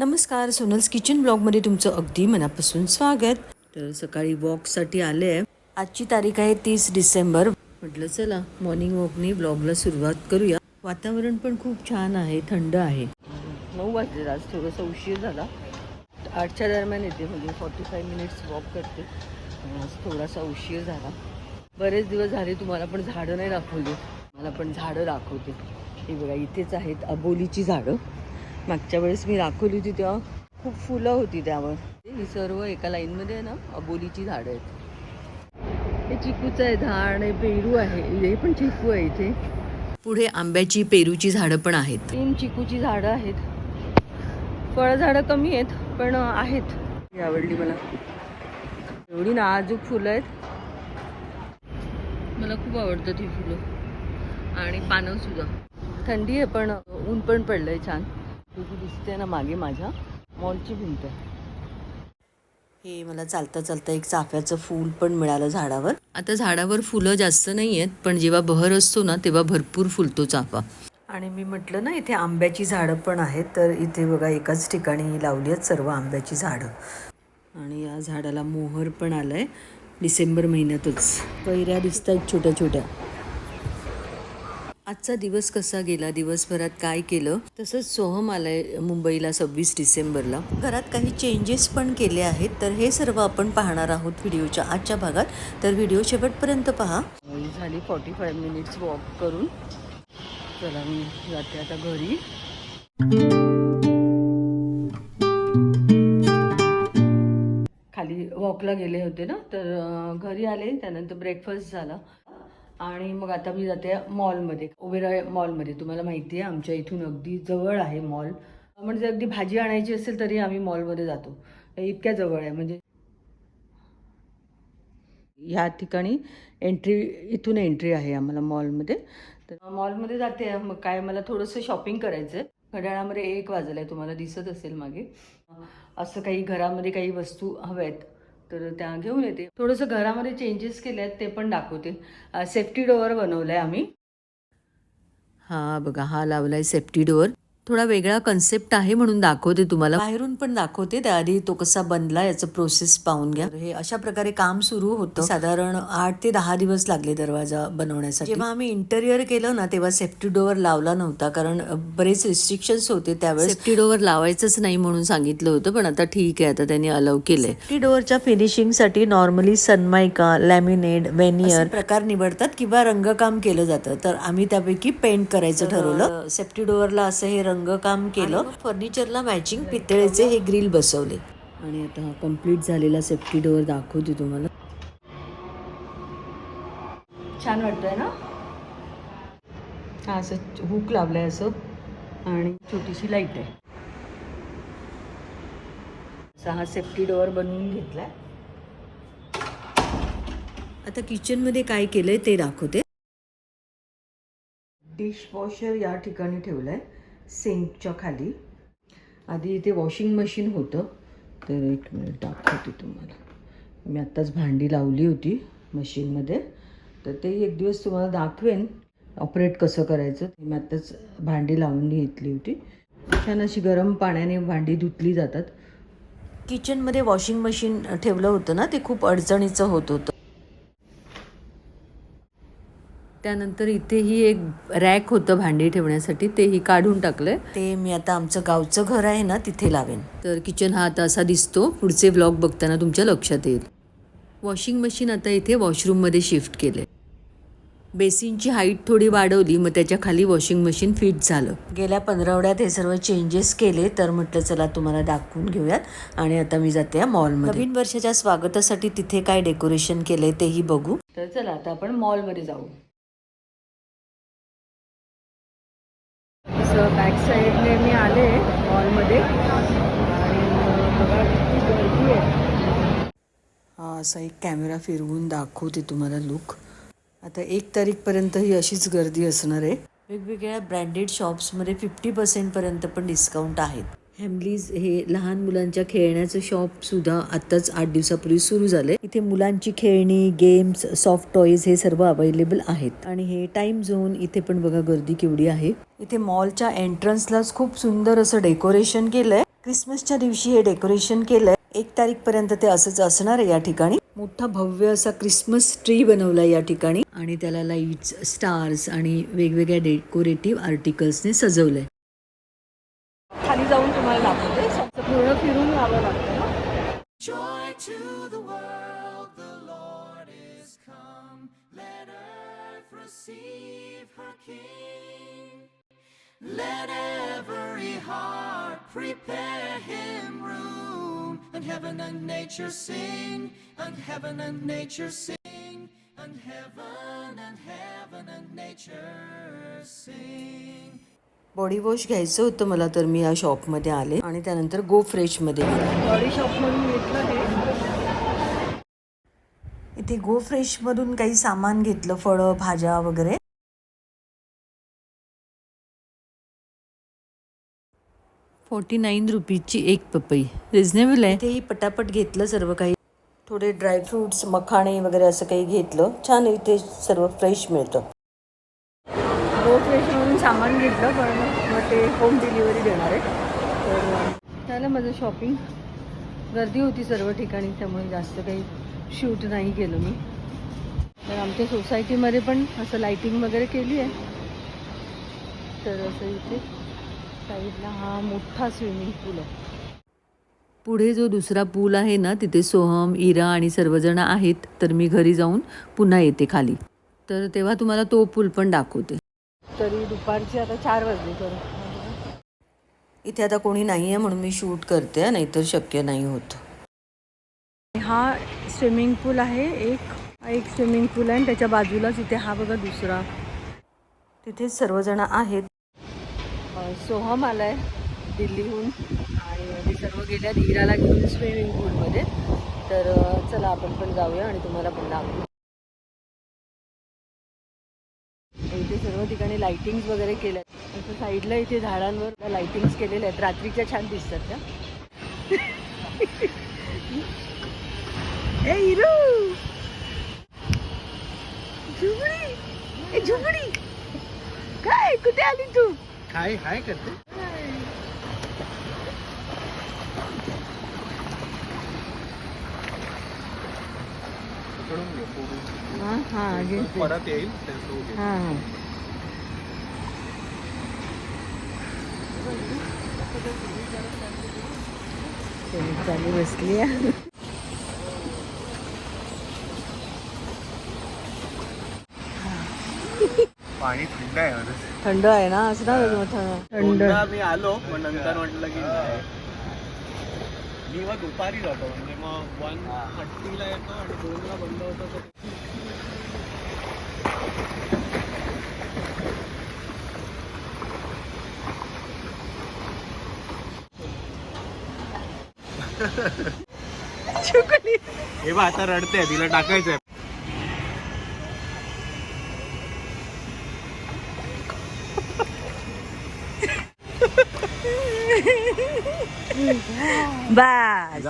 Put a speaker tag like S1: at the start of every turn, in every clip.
S1: नमस्कार सोनल्स किचन ब्लॉगमध्ये तुमचं अगदी मनापासून स्वागत. तर सकाळी वॉकसाठी आले. आहे आजची तारीख आहे तीस डिसेंबर. म्हटलं चला मॉर्निंग वॉकने ब्लॉगला सुरुवात करूया. वातावरण पण खूप छान आहे थंड आहे. नऊ वाजले आज थोडासा उशीर झाला. आठच्या दरम्यान येते म्हणजे फॉर्टी फाय मिनिट्स वॉक करते आज थोडासा उशीर झाला. बरेच दिवस झाले तुम्हाला पण झाडं नाही दाखवली. मला पण झाडं दाखवते. हे बघा इथेच आहेत अबोलीची झाडं. मागच्या वेळेस मी दाखवली होती तेव्हा. खूप फुलं होती त्यावर. ही सर्व एका लाईनमध्ये आहे ना अबोलीची झाडं आहेत. हे चिकूचं आहे झाड हे पेरू आहे. हे पण चिकू आहे इथे. पुढे आंब्याची पेरूची झाडं पण आहेत. तीन चिकूची झाडं आहेत. फळझाडं कमी आहेत पण आहेत. ही आवडली मला. एवढी नाजूक फुलं आहेत. मला खूप आवडतात ही फुलं. आणि पानं सुद्धा. थंडी आहे पण ऊन पण पडलंय छान. तुझी दिसते ना मागे माझ्या मॉलची भिंत आहे. हे मला चालता चालता एक चाफ्याचं फूल पण मिळालं झाडावर. आता झाडावर फुलं जास्त नाही आहेत पण जेव्हा बहर असतो ना तेव्हा भरपूर फुलतो चाफा. आणि मी म्हटलं ना इथे आंब्याची झाडं पण आहेत तर इथे बघा एकाच ठिकाणी लावली आहेत सर्व आंब्याची झाडं. आणि या झाडाला मोहर पण आलाय डिसेंबर महिन्यातच. कैऱ्या दिसत आहेत छोट्या छोट्या. आजचा दिवस कसा गेला? दिवसभरात काय केलं? तसंच सोहम आलाय मुंबईला सव्वीस डिसेंबरला. घरात काही चेंजेस पण केले आहेत. तर हे सर्व आपण पाहणार आहोत व्हिडिओच्या आजच्या भागात. तर व्हिडिओ शेवटपर्यंत पहा. झाली फॉर्टी फाय मिनिट्स वॉक करून. चला मी जाते आता घरी. खाली वॉकला गेले होते ना? तर घरी आले. त्यानंतर ब्रेकफास्ट झाला. आणि मग आता मी जाते मॉलमध्ये ओबेरा मॉलमध्ये. तुम्हाला माहिती आहे आमच्या इथून अगदी जवळ आहे मॉल. म्हणजे अगदी भाजी आणायची असेल तरी आम्ही मॉलमध्ये जातो. इतक्या जवळ आहे म्हणजे ह्या ठिकाणी एंट्री इथून एंट्री आहे आम्हाला मॉलमध्ये. तर मॉलमध्ये जाते मग काय मला थोडंसं शॉपिंग करायचं आहे घड्याळामध्ये एक वाजलं आहे तुम्हाला दिसत असेल मागे. असं काही घरामध्ये काही वस्तू हव्या आहेत तर त्या घेऊन येते. थोडंसं घरामध्ये चेंजेस केले आहेत ते पण दाखवते सेफ्टी डोअर बनवलं आहे आम्ही. हा बघा हा लावला आहे सेफ्टी डोअर थोडा वेगळा कन्सेप्ट आहे म्हणून दाखवते तुम्हाला. बाहेरून पण दाखवते. त्याआधी तो कसा बनला याचं प्रोसेस पाहून घ्या. हे अशा प्रकारे काम सुरू होतं. साधारण आठ ते दहा दिवस लागले दरवाजा बनवण्यासाठी. जेव्हा आम्ही इंटेरियर केलं ना तेव्हा सेफ्टी डोअर लावला नव्हता. कारण बरेच रिस्ट्रिक्शन्स होते त्यावेळेस. सेफ्टी डोअर लावायचंच नाही म्हणून सांगितलं होतं पण आता ठीक आहे. आता त्यांनी अलाव केलंय. सेफ्टी डोअरच्या फिनिशिंगसाठी नॉर्मली सनमायका लॅमिनेट वेनियर प्रकार निवडतात किंवा रंगकाम केलं जातं. तर आम्ही त्यापैकी पेंट करायचं ठरवलं. सेफ्टी डोअरला असं हे रंगकाम केलं. फर्निचरला मॅचिंग पितळेचे हे ग्रिल बसवले. आणि आता हा कंप्लीट झालेला सेफ्टी डोअर दाखवते तुम्हाला. छान वाटतंय ना? हा असं हुक लावलंय असं. आणि छोटीशी लाइट आहे. असा हा सेफ्टी डोअर बनवून घेतलाय. आता किचनमध्ये काय केलंय ते दाखवते. डिशवॉशर या ठिकाणी ठेवलं आहे सिंकच्या खाली आधी इथे वॉशिंग मशीन होतं. तर एक मिनिट दाखवते तुम्हाला. मी आत्ताच भांडी लावली होती मशीनमध्ये. तर ते एक दिवस तुम्हाला दाखवेन ऑपरेट कसं करायचं. मी आत्ताच भांडी लावून घेतली होती. छान अशी गरम पाण्याने भांडी धुतली जातात. किचनमध्ये वॉशिंग मशीन ठेवलं होतं ना ते खूप अडचणीचं होत होतं. त्यानंतर इथेही एक रॅक होतं भांडी ठेवण्यासाठी तेही काढून टाकलंय. ते मी आता आमचं गावचं घर आहे ना तिथे लावेन. तर किचन हा आता असा दिसतो. पुढचे ब्लॉग बघताना तुमच्या लक्षात येईल. वॉशिंग मशीन आता इथे वॉशरूममध्ये शिफ्ट केले बेसिनची हाईट थोडी वाढवली मग त्याच्याखाली वॉशिंग मशीन फिट झालं. गेल्या पंधरवड्यात हे सर्व चेंजेस केले तर म्हटलं चला तुम्हाला दाखवून घेऊयात. आणि आता मी जाते मॉलमध्ये नवीन वर्षाच्या स्वागतासाठी तिथे काय डेकोरेशन केलंय तेही बघू. तर चला आता आपण मॉलमध्ये जाऊ. असं बॅक साईडने मी आले मॉलमध्ये आणि बघा किती गर्दी आहे. हा असा एक कॅमेरा फिरवून दाखवते तुम्हाला लुक आता एक तारीखपर्यंत ही अशीच गर्दी असणार आहे. वेगवेगळ्या ब्रँडेड शॉप्समध्ये फिफ्टी पर्सेंटपर्यंत पण डिस्काउंट आहेत. हॅमलीज हे लहान मुलांच्या खेळण्याचं शॉप सुद्धा आत्ताच आठ दिवसापूर्वी सुरू झाले इथे मुलांची खेळणी गेम्स सॉफ्ट टॉईज हे सर्व अवेलेबल आहेत. आणि हे टाइम झोन इथे पण बघा गर्दी केवढी आहे. इथे मॉलच्या एंट्रन्सलाच खूप सुंदर असं डेकोरेशन केलंय. क्रिसमसच्या दिवशी हे डेकोरेशन केलंय. एक तारीख पर्यंत ते असंच असणार आहे या ठिकाणी. मोठा भव्य असा क्रिसमस ट्री बनवला या ठिकाणी. आणि त्याला लाईट्स स्टार्स आणि वेगवेगळ्या डेकोरेटिव्ह आर्टिकल्सने सजवलंय. खाली जाऊन तुम्हाला दाखवते पूर्ण फिरून यावं लागतं ना
S2: Joy to the world, the Lord is come. Let earth receive her King. Let every heart prepare him room. And heaven and nature sing, and heaven and nature sing, and heaven and heaven and nature sing.
S1: Body wash घ्यायचं होतं मला तर मी या शॉपमध्ये आले आणि त्यानंतर गो फ्रेशमध्ये गेले. बॉडी शॉपमधून घेतलं हे. इथे गो फ्रेशमधून काही सामान घेतलं फळं भाज्या वगैरे. फोर्टी नाईन रुपीजची एक पपई. रिझनेबल आहे. इथेही पटापट घेतलं सर्व काही. थोडे ड्रायफ्रुट्स मखाणे वगैरे असं काही घेतलं. छान इथे सर्व फ्रेश मिळतं. गो फ्रेश म्हणून सामान घेतलं पण मग ते होम डिलिव्हरी देणार आहे तर झालं माझं शॉपिंग गर्दी होती सर्व ठिकाणी त्यामुळे जास्त काही शूट नाही केलं मी. तर आमच्या सोसायटीमध्ये पण असं लाईटिंग वगैरे केली आहे. तर असं इथे साईडला हा मोठा स्विमिंग पूल आहे. पुढे जो दुसरा पूल आहे ना तिथे सोहम इरा आणि सर्वजण आहेत तर मी घरी जाऊन पुन्हा येते खाली. तर तेव्हा तुम्हाला तो पूल पण दाखवते. तरी दुपारची आता चार वाजले तर इथे आता कोणी नाही आहे म्हणून मी शूट करते नाहीतर शक्य नाही होत. हा स्विमिंग पूल आहे एक एक स्विमिंग पूल आहे आणि त्याच्या बाजूलाच इथे हा बघा दुसरा. तिथे सर्वजण आहेत. सोहम आलाय दिल्लीहून आणि ते सर्व गेल्यात इराला घेऊन स्विमिंग पूलमध्ये. तर चला आपण पण जाऊया आणि तुम्हाला पण दाखवू. सर्व ठिकाणी लाइटिंग्स वगैरे केल्या असं साईडला इथे झाडांवर लाइटिंग्स केलेल्या आहेत. रात्रीच्या छान दिसतात त्या. ए हिरू! झुबडी ए झुबडी काय? कुठे आली तू?
S3: हाय हाय करते.
S1: हां हां
S3: परत येईल.
S1: हां हां. चालू बसली आहे
S3: पाणी थंड आहे.
S1: थंड आहे ना असं ना थंड
S3: मी आलो पण नंतर म्हटलं की. मी मग दुपारी जातो म्हणजे मग वन थर्टीला येतो आणि दोनला बंद होतो हे बा आता रडते तिला टाकायचंय.
S1: बास.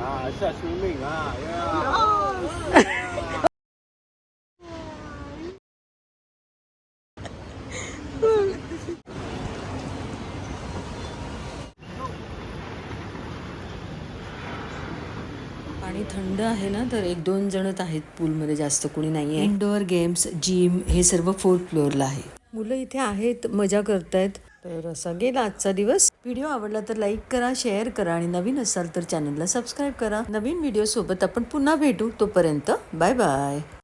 S3: हा असं स्विमिंग हा या.
S1: पाणी थंड आहे ना तर एक दोन जणच आहेत पूलमध्ये जास्त कोणी नाही आहे इंडोअर गेम्स जिम हे सर्व फोर्थ फ्लोअरला आहे मुलं इथे आहेत मजा करतायत तर असा गेला आजचा दिवस. व्हिडिओ आवडला तर लाईक करा शेअर करा आणि नवीन असाल तर चॅनलला सबस्क्राईब करा. नवीन व्हिडिओ सोबत आपण पुन्हा भेटू तोपर्यंत बाय बाय